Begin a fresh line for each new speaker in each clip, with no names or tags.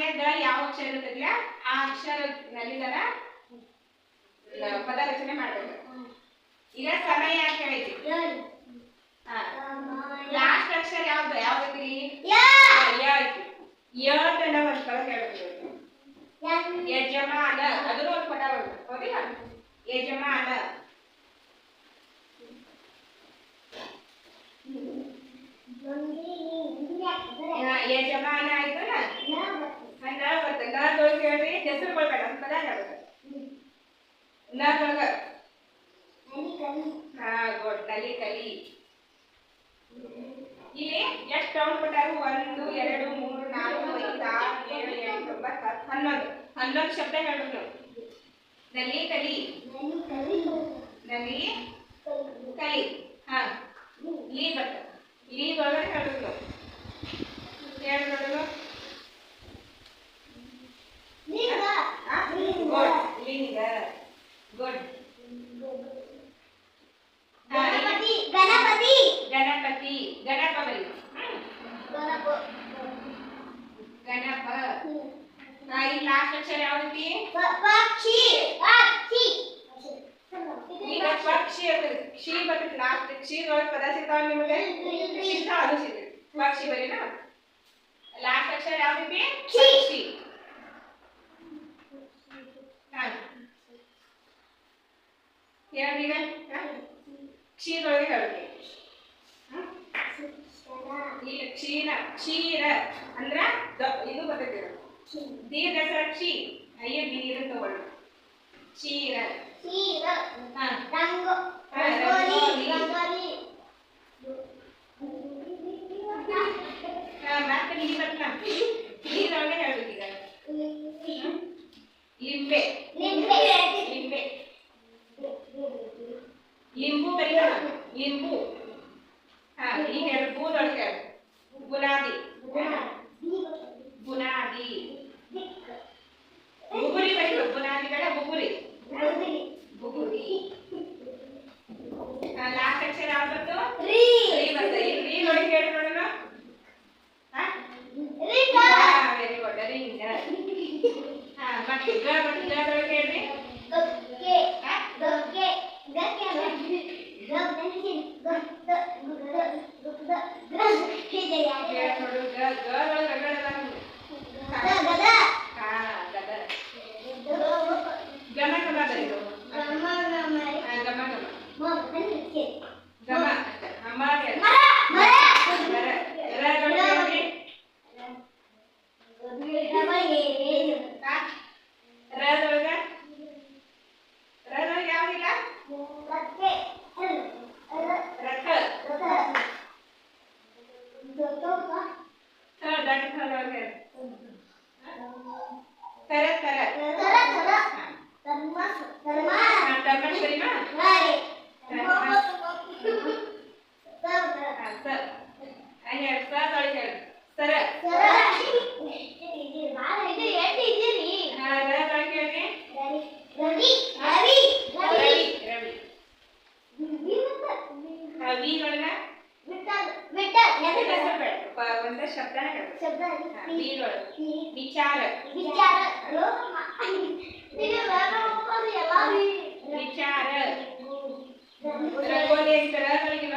ನಾಲ್ಕನೇದ ಯಾವ ಅಕ್ಷರ ಇರ್ತೈತಿಲ್ಲ ಆ ಅಕ್ಷರದಲ್ಲಿದರ ಪದ ರಚನೆ ಮಾಡಬೇಕು. ಈಗ ಸಮಯ ಅಂತ ಲಾಸ್ಟ್ ಅಕ್ಷರ ಯಾವ್ದು? ಯಾವ್ದೈತಿ ಯ. ಐತಿ ಯ ತನ ಒಂದ್ ಪದ ಕೇಳಬೇಕು ಯಜಮಾನ. ಅದನ್ನು ಒಂದು ಪದ ಒಂದು ಹೌದಿಲ್ಲ? ಯಜಮಾನ. ಯಜಮಾನ ಆಯ್ತು. ನದೊಳಗೆ ಹೇಳ್ರಿ ಹೆಸರು ಕೊಡ್ಬೇಡ ಅಂತ ಪದ ಹೇಳ್ಬೇಕು. ನದೊಳಗ ಹಾ, ಗುಡ್, ಕಲಿ ಕಲಿ. ಇಲ್ಲಿ ಎಷ್ಟು ಕೌಂಟ್ ಕೊಟ್ಟಾರು? ಒಂದು, ಎರಡು, ಮೂರು, ನಾಲ್ಕು, ಐದು, ಆರು, ಏಳು, ಎಂಟು, ಒಂಬತ್ತು ಹನ್ನೊಂದು. ಹನ್ನೊಂದು ಶಬ್ದ ಹೇಳ್ಬೇಕು ನಾವು. ನಲಿ ಕಲಿ. ನಲ್ಲಿ, ಕಲಿ. ಹಾ ಲೀ ಬರ್ತದೆ ಲೀ ಒಳಗಡೆ ಹೇಳ್ಬೇಕು ನಾವು. ಗಣಪ ಹಾ ಈ ಲಾಸ್ಟ್ ಅಕ್ಷರ ಯಾವ್ದೈತಿ
ಪಕ್ಷಿ ಪಕ್ಷಿ
ಈಗ ಪಕ್ಷಿ ಇರ್ತದೆ ಕ್ಷಿ ಬರ್ತದೆ ಲಾಸ್ಟ್ ಕ್ಷಿ ಒಳಗೆ ಪದ ಸಿಗ್ತಾವ ನಿಮಗೆ ಸಿಗ್ತಾವ ಅದು ಸಿಗ್ತದೆ ಪಕ್ಷಿ ಬರೀನ ಲಾಸ್ಟ್ ಅಕ್ಷರ ಯಾವ್ದೈತಿ
ಕ್ಷಿ.
ಪಕ್ಷಿ ಹಾ ಹೇಳ್ರಿ ಈಗ ಹಾ? ಕ್ಷೀರೊಳಗೆ ಹೇಳ್ರಿ ಹಾ? ಈಗ ಕ್ಷೀರ ಕ್ಷೀರ ಅಂದ್ರ ಇದು ಬರ್ತೈತಿ ದೀರ್ಘ ಅಕ್ಷರ ಕ್ಷಿ ಅಯ್ಯ ನೀರು ತಗೊಳ್ಳು. ಕ್ಷೀರ.
ಕ್ಷೀರ. ರಂಗ ರಂಗೋಲಿ.
ರಂಗೋಲಿ. ಮತ್ತೆ ನೀ ಬರ್ತಲ್ಲ ನೀರೊಳಗೆ ಹೇಳ್ಬೇಕೀಗ ಲಿಂಬೆ.
ಲಿಂಬೆ.
ಲಿಂಬೆ. ಲಿಂಬು ಬರೀತಾರ ಲಿಂಬು. ಹಾ ಈಗ ಹೇಳು ಬೂದೊಳಗೆ ಹೇಳು ಬುನಾದಿ ಬುನಾದಿ ಬುಗುರಿ ಬರೀಬೇಕು ಬುನಾದಿ ಬೇಡ ಬುಗುರಿ ಬುಗುರಿ ಲಾಸ್ಟ್ ಅಕ್ಷರ ಯಾವ್ದು ಬಂತು
ರೀ
ರೀ ಬರ್ತದೆ ಈ ರೀ ಒಳಗೆ ಹೇಳಿ ನೋಡೋಣ ಹಾ
ರಿಂಗ
ವೆರಿ ಗುಡ್ ರಿಂಗ್ ಹಾ ಮತ್ತೆ ಗ ಮತ್ತೆ ಗ ಒಳಗೆ ಹೇಳ್ರಿ ಹೇಳಿ ನೋಡು ಹೆಸರು ಬೇಡ ಪ- ಒಂದೇ ಶಬ್ದನ ಹೇಳ್ಬೇಕು
ಶಬ್ದ
ಹಾ ವಿ ಒಳಗೆ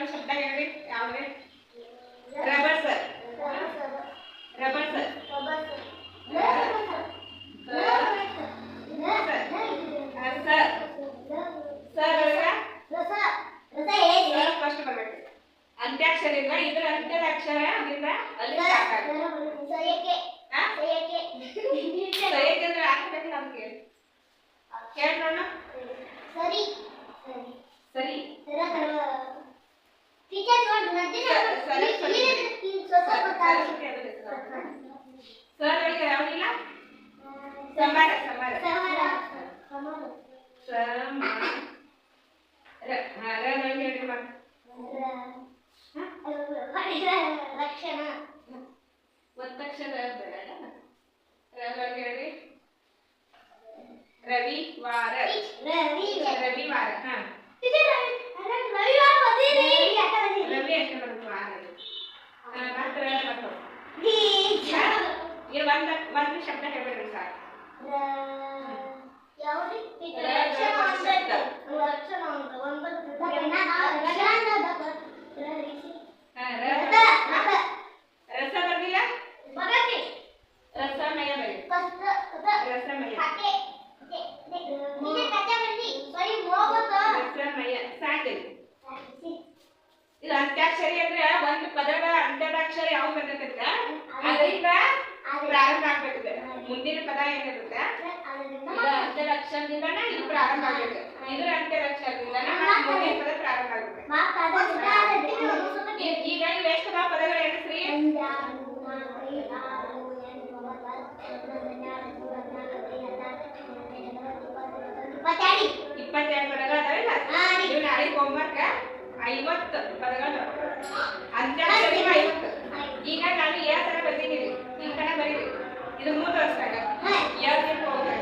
ಅಂತ್ಯಾಕ್ಷರದಿಂದ ಇದ್ರ ಅಂತ್ಯದ ಅಕ್ಷರ ಅದರಿಂದ ಅಲ್ಲಿ ನೋಡೋಣ
ಸರಿ.
ಸರಿ.
ಟೀಚರ್ ನೋಡಿ.
ಸರ್ ಸಮಾರ ಸಮಾರ ಸಮಾರ
ಲಕ್ಷಣ
ಒತ್ತಕ್ಷರ ಬೇಡ. ರ ಒಳಗೆ ಹೇಳ್ರಿ ರವಿ ವಾರ
ರವಿ
ರವಿವಾರ ಹಾ
ರವಿವಾರ ಬಂದಿರಿ
ರವಿ ಅಷ್ಟೇ ಬರುತ್ತೆ ವಾರ ಹಾ ಮತ್ತೆ ರ ಮತ್ತು
ಟೀಚರ್
ಇದು ಒಂದು ಒಂದ ಒಂದು ಶಬ್ದ ಹೇಳ್ಬಿಡ್ರಿ ಸಾಕು.
ಯಾವ್ದು?
ಸಾಕು ಇದು ಅಂತ್ಯಾಕ್ಷರಿ ಅಂದ್ರೆ ಒಂದು ಪದದ ಅಂತ್ಯದಾಕ್ಷರ ಯಾವ್ದು ಬರ್ತೈತೆ ಅದರಿಂದ ಪ್ರಾರಂಭ ಆಗ್ಬೇಕಿದೆ ಮುಂದಿನ ಪದ ಏನಿರುತ್ತೆ ಅಂತ್ಯದಾಕ್ಷರದಿಂದನೇ ಇದು ಪ್ರಾರಂಭ ಆಗುತ್ತೆ ಇದ್ರ ಅಂತ್ಯದಾಕ್ಷರದಿಂದನೇ ಮುಂದಿನ ಪದ ಪ್ರಾರಂಭ ಈ- ಈಗ ಇವು ಎಷ್ಟು ಪದಗಳು ಇಪ್ಪತ್ತೆರಡು ಪದಗಳ ಅದಾವಿಲ್ಲ
ರೀ.
ಇವು ನಾಳೆ ಹೋಮ್ವರ್ಕ್ ಐವತ್ತು ಪದಗಳು. ಅಂತ್ಯಾಕ್ಷರಿ ಐವತ್ತು. ಈಗ ನಾನು ಯಾವ ತರ ಬರ್ತೀನಿ ನಿಮ್ಮ ಕಡೆ ಬರೀರಿ. ಇದು ಮೂರು ವರ್ಷದಾಗ ಯಾವ ಹೋಗ್ದಾಗ